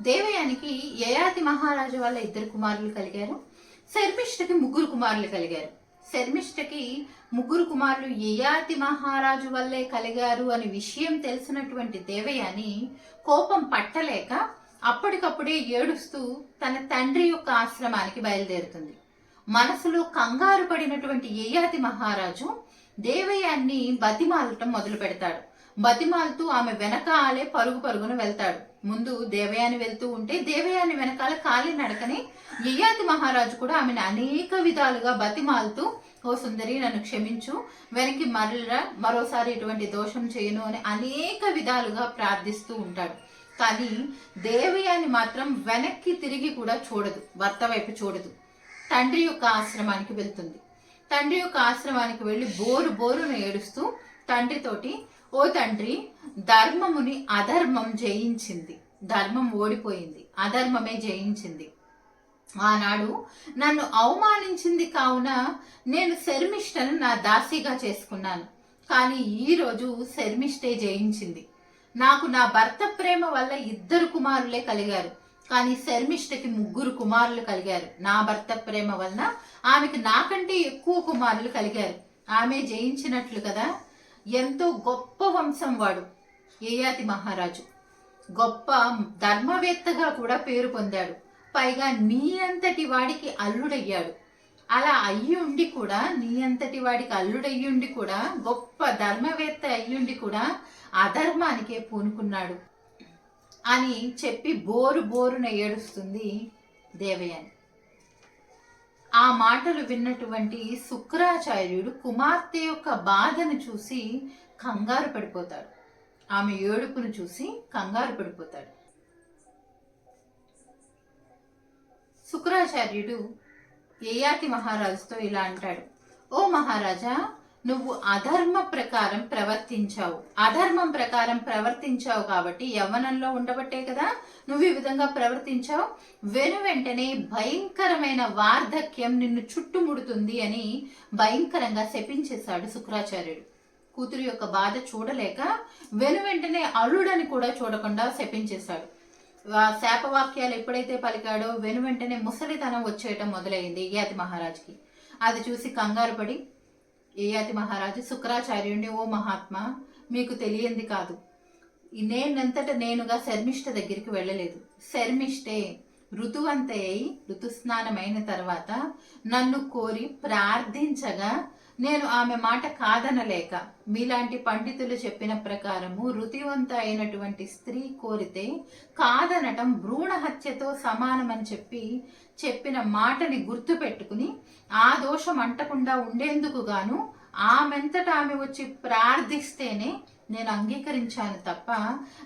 దేవయానికి యయాతి మహారాజు వల్ల ఇద్దరు కుమారులు కలిగారు. శర్మిష్ఠకి ముగ్గురు కుమారులు కలిగారు. శర్మిష్ఠకి ముగ్గురు కుమారులు యయాతి మహారాజు వల్లే కలిగారు అనే విషయం తెలిసినటువంటి దేవయాని కోపం పట్టలేక అప్పటికప్పుడే ఏడుస్తూ తన తండ్రి యొక్క ఆశ్రమానికి బయలుదేరుతుంది. మనసులో కంగారు పడినటువంటి యయాతి మహారాజు దేవయాన్ని బతిమాలటం మొదలు పెడతాడు బతిమాలుతూ ఆమె వెనకాలే పరుగు పరుగున వెళ్తాడు. ముందు దేవయాని వెళ్తూ ఉంటే దేవయాని వెనకాల కాలి నడకని యయాతి మహారాజు కూడా ఆమెను అనేక విధాలుగా బతిమాలుతూ ఓ సుందరి నన్ను క్షమించు. వెనక్కి మరల మరోసారి ఇటువంటి దోషం చేయను అని అనేక విధాలుగా ప్రార్థిస్తూ ఉంటాడు. కానీ దేవయాని మాత్రం వెనక్కి తిరిగి కూడా చూడదు. భర్త వైపు చూడదు. తండ్రి యొక్క ఆశ్రమానికి వెళ్తుంది. తండ్రి యొక్క ఆశ్రమానికి వెళ్ళి బోరు బోరును ఏడుస్తూ తండ్రితోటి ఓ తండ్రి ధర్మముని అధర్మం జయించింది. ధర్మం ఓడిపోయింది. అధర్మమే జయించింది. ఆనాడు నన్ను అవమానించింది కావున నేను శర్మిష్టను నా దాసిగా చేసుకున్నాను. కానీ ఈరోజు శర్మిష్టే జయించింది. నాకు నా భర్త ప్రేమ వల్ల ఇద్దరు కుమారులే కలిగారు. కానీ శర్మిష్టకి ముగ్గురు కుమారులు కలిగారు. నా భర్త ప్రేమ వలన ఆమెకి నాకంటే ఎక్కువ కుమారులు కలిగారు. ఆమె జయించినట్లు కదా? ఎంతో గొప్ప వంశం వాడు ఏయాతి మహారాజు. గొప్ప ధర్మవేత్తగా కూడా పేరు పొందాడు. పైగా నీ అంతటి వాడికి అల్లుడయ్యాడు. అలా అయ్యి ఉండి కూడా నీ అంతటి వాడికి అల్లుడయ్యి ఉండి కూడా గొప్ప ధర్మవేత్త అయ్యుండి కూడా అధర్మానికే పూనుకున్నాడు. అని చెప్పి బోరు బోరున ఏడుస్తుంది దేవయాని. ఆ మాటలు విన్నటువంటి శుక్రాచార్యుడు కుమార్తె యొక్క బాధను చూసి కంగారు పడిపోతాడు. ఆమె ఏడుపును చూసి కంగారు పడిపోతాడు. శుక్రాచార్యుడు యయాతి మహారాజుతో ఇలా అంటాడు? ఓ మహారాజా నువ్వు అధర్మ ప్రకారం ప్రవర్తించావు. అధర్మం ప్రకారం ప్రవర్తించావు కాబట్టి యవ్వనంలో ఉండబట్టే కదా నువ్వు ఈ విధంగా ప్రవర్తించావు. వెను వెంటనే భయంకరమైన వార్ధక్యం నిన్ను చుట్టుముడుతుంది అని భయంకరంగా శపించేశాడు శుక్రాచార్యుడు. కూతురు యొక్క బాధ చూడలేక వెను వెంటనే అల్లుడని కూడా చూడకుండా శపించేశాడు. శాపవాక్యాలు ఎప్పుడైతే పలికాడో వెను వెంటనే ముసలితనం వచ్చేయటం మొదలైంది యయాతి మహారాజుకి. అది చూసి కంగారు పడి ఏయాతి మహారాజు? శుక్రాచార్యుడిని ఓ మహాత్మా మీకు తెలియంది కాదు. నేనంతట నేనుగా శర్మిష్ట దగ్గరికి వెళ్ళలేదు. శర్మిష్ఠే ఋతువంత అయి ఋతుస్నానమైన తర్వాత నన్ను కోరి ప్రార్థించగా నేను ఆమె మాట కాదనలేక మీలాంటి పండితులు చెప్పిన ప్రకారము రుతివంత అయినటువంటి స్త్రీ కోరితే కాదనటం భ్రూణ హత్యతో సమానమని చెప్పి చెప్పిన మాటని గుర్తు పెట్టుకుని ఆ దోషం అంటకుండా ఉండేందుకు గాను ఆమెంతట ఆమె వచ్చి ప్రార్థిస్తేనే నేను అంగీకరించాను తప్ప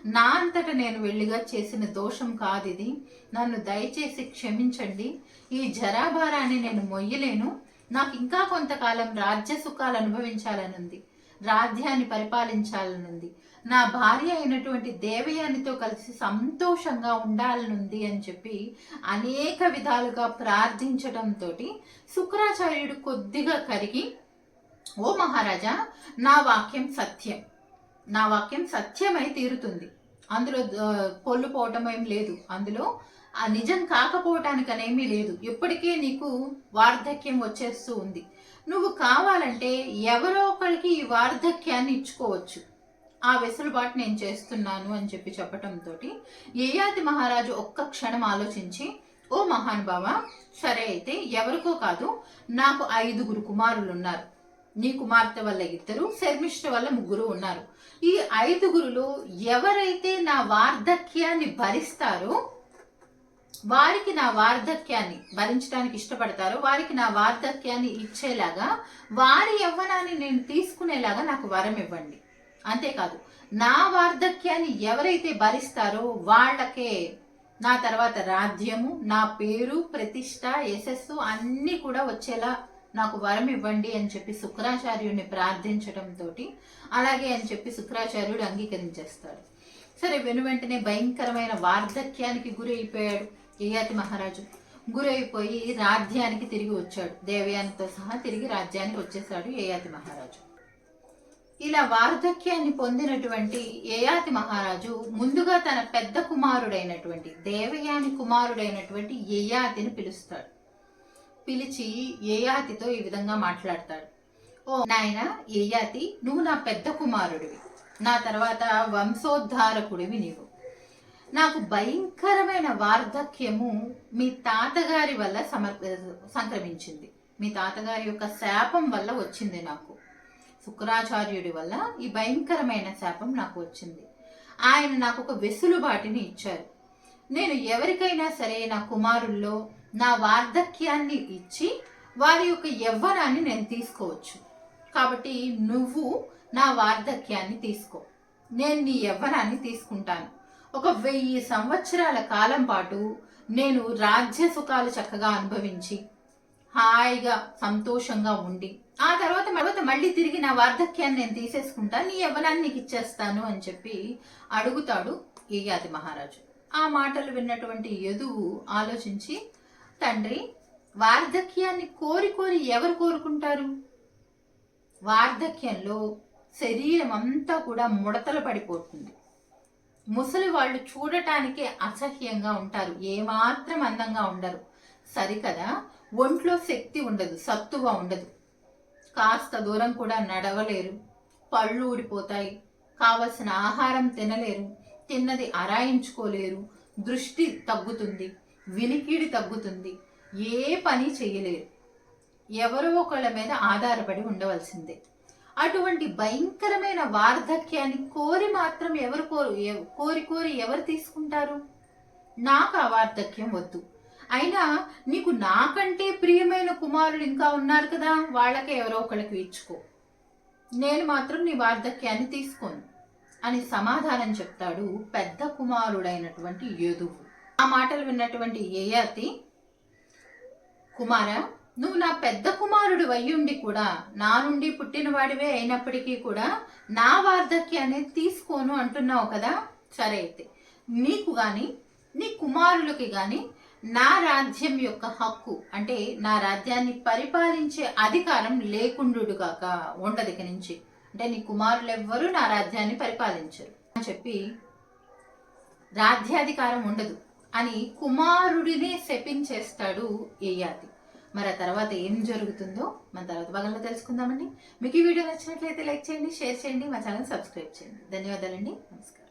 నా అంతట నేను వెళ్ళిగా చేసిన దోషం కాదు ఇది నన్ను దయచేసి క్షమించండి. ఈ జరాభారాన్ని నేను మొయ్యలేను. నాకు ఇంకా కొంతకాలం రాజ్య సుఖాలు అనుభవించాలనుంది రాజ్యాన్ని పరిపాలించాలనుంది నా భార్య అయినటువంటి దేవయానితో కలిసి సంతోషంగా ఉండాలనుంది అని చెప్పి అనేక విధాలుగా ప్రార్థించడంతో శుక్రాచార్యుడు కొద్దిగా కరిగి ఓ మహారాజా నా వాక్యం సత్యం. నా వాక్యం సత్యమై తీరుతుంది. అందులో పొల్లుపోవటం ఏం లేదు. అందులో ఆ నిజం కాకపోవటానికనేమీ లేదు. ఇప్పటికే నీకు వార్ధక్యం వచ్చేస్తూ ఉంది. నువ్వు కావాలంటే ఎవరో ఒకరికి ఈ వార్ధక్యాన్ని ఇచ్చుకోవచ్చు. ఆ వెసులుబాటు నేను చేస్తున్నాను అని చెప్పి చెప్పటంతో యయాతి మహారాజు ఒక్క క్షణం ఆలోచించి ఓ మహానుభావ సరే అయితే ఎవరికో కాదు నాకు ఐదుగురు కుమారులు ఉన్నారు నీ కుమార్తె వల్ల ఇద్దరు శర్మిష్ఠ వల్ల ముగ్గురు ఉన్నారు. ఈ ఐదుగురులో ఎవరైతే నా వార్ధక్యాన్ని భరిస్తారో వారికి నా వార్ధక్యాన్ని భరించడానికి ఇష్టపడతారో వారికి నా వార్ధక్యాన్ని ఇచ్చేలాగా వారి యవ్వనాన్ని నేను తీసుకునేలాగా నాకు వరం ఇవ్వండి. అంతేకాదు నా వార్ధక్యాన్ని ఎవరైతే భరిస్తారో వాళ్ళకే నా తర్వాత రాజ్యము నా పేరు ప్రతిష్ట యశస్సు అన్నీ కూడా వచ్చేలా నాకు వరం ఇవ్వండి అని చెప్పి శుక్రాచార్యుడిని ప్రార్థించడంతో అలాగే అని చెప్పి శుక్రాచార్యుడు అంగీకరించేస్తాడు. సరే వెను వెంటనే భయంకరమైన వార్ధక్యానికి గురి అయిపోయాడు యయాతి మహారాజు. గురైపోయి రాజ్యానికి తిరిగి వచ్చాడు. దేవయానితో సహా తిరిగి రాజ్యానికి వచ్చేసాడు యయాతి మహారాజు. ఇలా వార్ధక్యాన్ని పొందినటువంటి యయాతి మహారాజు ముందుగా తన పెద్ద కుమారుడైనటువంటి దేవయాని కుమారుడైనటువంటి యయాతిని పిలుస్తాడు. పిలిచి యయాతితో ఈ విధంగా మాట్లాడతాడు. ఓ నాయన యయాతి నువ్వు నా పెద్ద కుమారుడివి. నా తర్వాత వంశోద్ధారకుడివి నీవు. నాకు భయంకరమైన వార్ధక్యము మీ తాతగారి వల్ల సమర్ సంక్రమించింది. మీ తాతగారి యొక్క శాపం వల్ల వచ్చింది నాకు. శుక్రాచార్యుడి వల్ల ఈ భయంకరమైన శాపం నాకు వచ్చింది. ఆయన నాకు ఒక వెసులుబాటిని ఇచ్చారు. నేను ఎవరికైనా సరే నా కుమారుల్లో నా వార్ధక్యాన్ని ఇచ్చి వారి యొక్క యవ్వనాన్ని నేను తీసుకోవచ్చు. కాబట్టి నువ్వు నా వార్ధక్యాన్ని తీసుకో. నేను నీ యవ్వనాన్ని తీసుకుంటాను. ఒక వెయ్యి సంవత్సరాల కాలం పాటు నేను రాజ్య సుఖాలు చక్కగా అనుభవించి హాయిగా సంతోషంగా ఉండి ఆ తర్వాత తర్వాత మళ్ళీ తిరిగి నా వార్ధక్యాన్ని నేను తీసేసుకుంటా నీ యవ్వనాన్ని నీకు ఇచ్చేస్తాను అని చెప్పి అడుగుతాడు ఏయాది మహారాజు. ఆ మాటలు విన్నటువంటి యదువు ఆలోచించి తండ్రి వార్ధక్యాన్ని కోరి కోరి ఎవరు కోరుకుంటారు? వార్ధక్యంలో శరీరం అంతా కూడా ముడతలు పడిపోతుంది. ముసలి వాళ్ళు చూడటానికే అసహ్యంగా ఉంటారు. ఏమాత్రం అందంగా ఉండరు. సరికదా? ఒంట్లో శక్తి ఉండదు సత్తువ ఉండదు. కాస్త దూరం కూడా నడవలేరు. పళ్ళు ఊడిపోతాయి. కావలసిన ఆహారం తినలేరు. తిన్నది అరాయించుకోలేరు దృష్టి తగ్గుతుంది. వినికిడి తగ్గుతుంది. ఏ పని చేయలేరు. ఎవరో ఒకళ్ళ మీద ఆధారపడి ఉండవలసిందే. అటువంటి భయంకరమైన వార్ధక్యాన్ని కోరి మాత్రం ఎవరు కోరు కోరి కోరి ఎవరు తీసుకుంటారు? నాకు ఆ వార్ధక్యం వద్దు. అయినా నీకు నాకంటే ప్రియమైన కుమారుడు ఇంకా ఉన్నారు కదా వాళ్ళకే ఎవరో ఒకళ్ళకి ఇచ్చుకో. నేను మాత్రం నీ వార్ధక్యాన్ని తీసుకోను అని సమాధానం చెప్తాడు పెద్ద కుమారుడైనటువంటి యదువు. ఆ మాటలు విన్నటువంటి యయాతి కుమార నువ్వు నా పెద్ద కుమారుడు అయ్యుండి కూడా నా నుండి పుట్టినవాడివే అయినప్పటికీ కూడా నా వార్ధక్యాన్ని తీసుకోను అంటున్నావు కదా? సరే అయితే నీకు కానీ నీ కుమారులకి కానీ నా రాజ్యం యొక్క హక్కు అంటే నా రాజ్యాన్ని పరిపాలించే అధికారం లేకుండుగాక ఉండదు ఇక నుంచి. అంటే నీ కుమారులు ఎవ్వరూ నా రాజ్యాన్ని పరిపాలించరు. అని చెప్పి రాజ్యాధికారం ఉండదు అని కుమారుడిని శపించేస్తాడు ఏయాది మరి ఆ తర్వాత ఏం జరుగుతుందో మన తర్వాత భాగంలో తెలుసుకుందామండి. మీకు ఈ వీడియో నచ్చినట్లయితే లైక్ చేయండి షేర్ చేయండి మా ఛానల్ సబ్స్క్రైబ్ చేయండి. ధన్యవాదాలండి. నమస్కారం.